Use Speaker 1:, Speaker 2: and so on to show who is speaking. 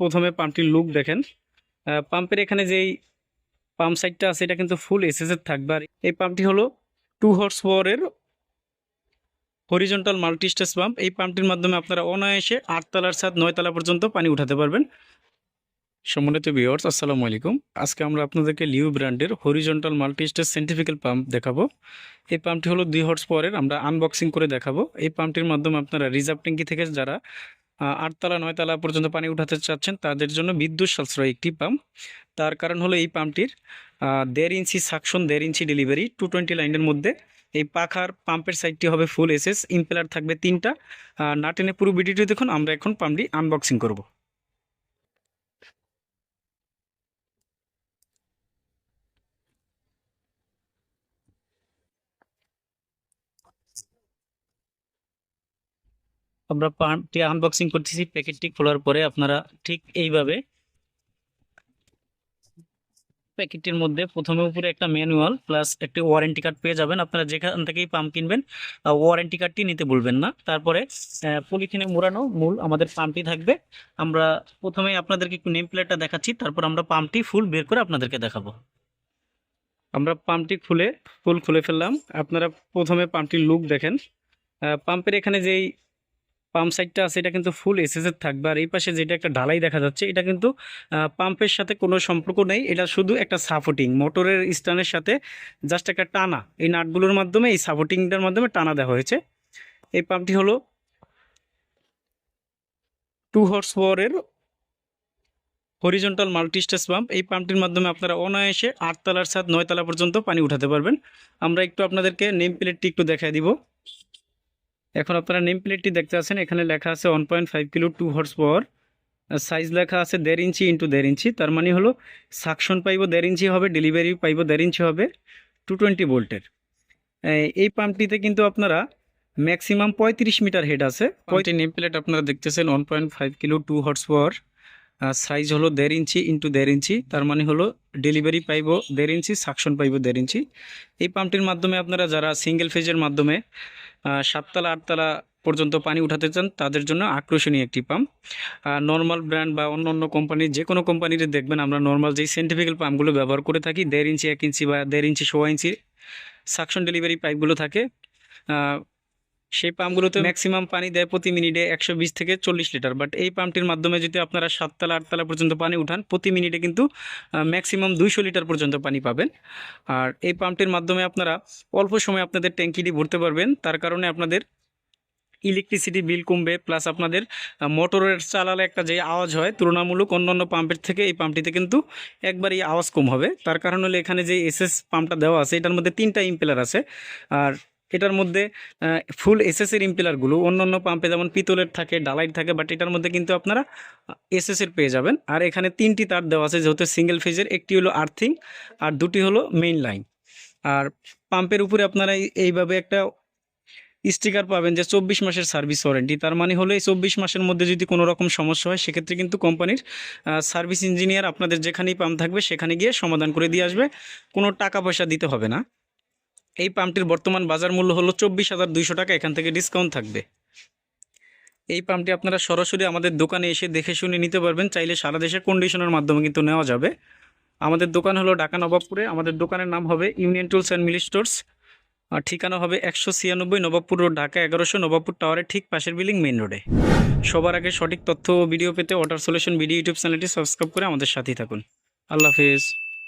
Speaker 1: প্রথমে পাম্পটির লুক দেখেন। পাম্পের এখানে যেই পাম্প সাইডটা আছে, এটা কিন্তু ফুল এসএসের থাকবে। আর এই পাম্পটি হলো টু হর্স পাওয়ারের হরিজন্টাল মাল্টিস্টেজ পাম্প এই পাম্পটির মাধ্যমে আপনারা অনায়াসে আটতলার ছাদ নয়তলা পর্যন্ত পানি উঠাতে পারবেন। সম্মানিত ভিউয়ার্স আসসালামু আলাইকুম। আজকে আমরা আপনাদেরকে লিউ ব্র্যান্ডের হরিজন্টাল মাল্টিস্টেজ সেন্টিফিক্যাল পাম্প দেখাবো। এই পাম্পটি হলো দুই হর্স পাওয়ারের আমরা আনবক্সিং করে দেখাবো। এই পাম্পটির মাধ্যমে আপনারা রিজার্ভ ট্যাঙ্কি থেকে যারা আটতলা, নয়তলা পর্যন্ত পানি উঠাতে চাচ্ছেন, তাদের জন্য বিদ্যুৎ সাশ্রয় একটি পাম্প। তার কারণ হলো এই পাম্পটির দেড় ইঞ্চি সাকশন, দেড় ইঞ্চি ডেলিভারি টু টোয়েন্টি লাইনের মধ্যে। এই পাখার পাম্পের সাইডটি হবে ফুল এসএস ইম্পেলার থাকবে তিনটা। নাটেনে পুরো ভিডিওটি দেখুন, আমরা এখন পাম্পটি আনবক্সিং করব। আমরা পাম্পটি আনবক্সিং করতেছি, প্যাকেটটি খোলার পরে আপনারা ঠিক এইভাবে প্যাকেটটির মধ্যে প্রথমে উপরে একটা ম্যানুয়াল প্লাস একটি ওয়ারেন্টি কার্ড পেয়ে যাবেন। আপনারা যেখান থেকেই পাম্প কিনবেন ওয়ারেন্টি কার্ডটি নিতে ভুলবেন না। তারপরে পলিথিনে মোড়ানো মূল আমাদের পাম্পটি থাকবে। আমরা প্রথমে আপনাদেরকে একটু নেম প্লেটটা দেখাচ্ছি, তারপর আমরা পাম্পটি ফুল বের করে আপনাদেরকে দেখাবো। আমরা পাম্পটি খুলে ফুল খুলে ফেললাম। আপনারা প্রথমে পাম্পটির লুক দেখেন। পাম্পের এখানে যেই পাম্প সাইডটা আছে, এটা কিন্তু ফুল এসএসের থাকবে। আর এই পাশে যেটা একটা ঢালাই দেখা যাচ্ছে, এটা কিন্তু পাম্পের সাথে কোনো সম্পর্ক নেই। এটা শুধু একটা সাপোর্টিং মোটরের স্টানের সাথে জাস্ট একটা টানা। এই নাটগুলোর মাধ্যমে, এই সাপোর্টিংটার মাধ্যমে টানা দেওয়া হয়েছে। এই পাম্পটি হলো টু হর্স পাওয়ারের হরিজন্টাল মাল্টিস্টেজ পাম্প এই পাম্পটির মাধ্যমে আপনারা অনায়াসে আটতলার সাথ নয়তলা পর্যন্ত পানি উঠাতে পারবেন। আমরা একটু আপনাদেরকে নেম প্লেটটি একটু দেখাই দিব। এখন আপনারা নেম প্লেটটি দেখতে আছেন, এখানে লেখা আছে one point five kilo two horse power size লেখা আছে দেড় ইঞ্চি ইন্টু দেড় ইঞ্চি, তার মানে হলো সাকশন পাইব দেড় ইঞ্চি হবে ডেলিভারি পাইব দেড় ইঞ্চি হবে টু টোয়েন্টি ভোল্টের এই পাম্পটিতে কিন্তু আপনারা ম্যাক্সিমাম পঁয়ত্রিশ মিটার হেড আছে। পঁয়ত্রি নেম প্লেট আপনারা দেখতেছেন one point five kilo two horse power size হলো দেড় ইঞ্চি ইন্টু দেড় ইঞ্চি, তার মানে হলো ডেলিভারি পাইব দেড় ইঞ্চি সাকশন পাইব দেড় ইঞ্চি। এই পাম্পটির মাধ্যমে আপনারা যারা সিঙ্গেল ফেজের মাধ্যমে সাততলা, আটতলা পর্যন্ত পানি উঠাতে চান, তাদের জন্য আকর্ষণীয় একটি পাম্প। নর্মাল ব্র্যান্ড বা অন্য অন্য কোম্পানির যে কোনো কোম্পানিতে দেখবেন আমরা নর্মাল যেই সেন্টিফিক্যাল পাম্পগুলো ব্যবহার করে থাকি, দেড় ইঞ্চি এক ইঞ্চি বা দেড় ইঞ্চি সোয়া ইঞ্চি সাকশন ডেলিভারি পাইপগুলো থাকে। সেই পাম্পগুলোতে ম্যাক্সিমাম পানি দেয় প্রতি মিনিটে একশো বিশ থেকে চল্লিশ লিটার। বাট এই পাম্পটির মাধ্যমে যদি আপনারা সাততলা আটতলা পর্যন্ত পানি উঠান প্রতি মিনিটে কিন্তু ম্যাক্সিমাম দুইশো লিটার পর্যন্ত পানি পাবেন। আর এই পাম্পটির মাধ্যমে আপনারা অল্প সময় আপনাদের ট্যাঙ্কিটি ভরতে পারবেন। তার কারণে আপনাদের ইলেকট্রিসিটি বিল কমবে প্লাস আপনাদের মোটরের চালালে একটা যে আওয়াজ হয় তুলনামূলক অন্যান্য পাম্পের থেকে এই পাম্পটিতে কিন্তু একবারই আওয়াজ কম হবে। তার কারণ হলো এখানে যে এসএস পাম্পটা দেওয়া আছে এটার মধ্যে তিনটা ইম্পেলার আছে। আর এটার মধ্যে ফুল এসএসের ইম্পিলারগুলো অন্য অন্য পাম্পে যেমন পিতলের থাকে ডালাইট থাকে বাট এটার মধ্যে কিন্তু আপনারা এসএসের পেয়ে যাবেন। আর এখানে তিনটি তার দেওয়া আছে, যেহেতু সিঙ্গেল ফেজের একটি হলো আর্থিং আর দুটি হলো মেইন লাইন আর পাম্পের উপরে আপনারা এই- এইভাবে একটা স্টিকার পাবেন যে চব্বিশ মাসের সার্ভিস ওয়ারেন্টি তার মানে হলো এই চব্বিশ মাসের মধ্যে যদি কোনো রকম সমস্যা হয়, সেক্ষেত্রে কিন্তু কোম্পানির সার্ভিস ইঞ্জিনিয়ার আপনাদের যেখানেই পাম্প থাকবে, সেখানে গিয়ে সমাধান করে দিয়ে আসবে। কোনো টাকা পয়সা দিতে হবে না। এই পাম্পটির বর্তমান বাজার মূল্য হলো চব্বিশ হাজার দুইশো টাকা, এখান থেকে ডিসকাউন্ট থাকবে। এই পাম্পটি আপনারা সরাসরি আমাদের দোকানে এসে দেখে শুনে নিতে পারবেন, চাইলে সারা দেশে কন্ডিশনের মাধ্যমে কিন্তু নেওয়া যাবে। আমাদের দোকান হলো ঢাকা নবাবপুরে, আমাদের দোকানের নাম হবে union tools and Mili stores, আর ঠিকানা হবে একশো ছিয়ানব্বই নবাবপুর রোড, ঢাকা এগারোশো নবাবপুর টাওয়ারের ঠিক পাশের বিল্ডিং মেইন রোডে। সবার আগে সঠিক তথ্য ও ভিডিও পেতে ওয়াটার সলিউশন ভিডিও ইউটিউব চ্যানেলটি সাবস্ক্রাইব করে আমাদের সাথেই থাকুন। আল্লাহ হাফিজ।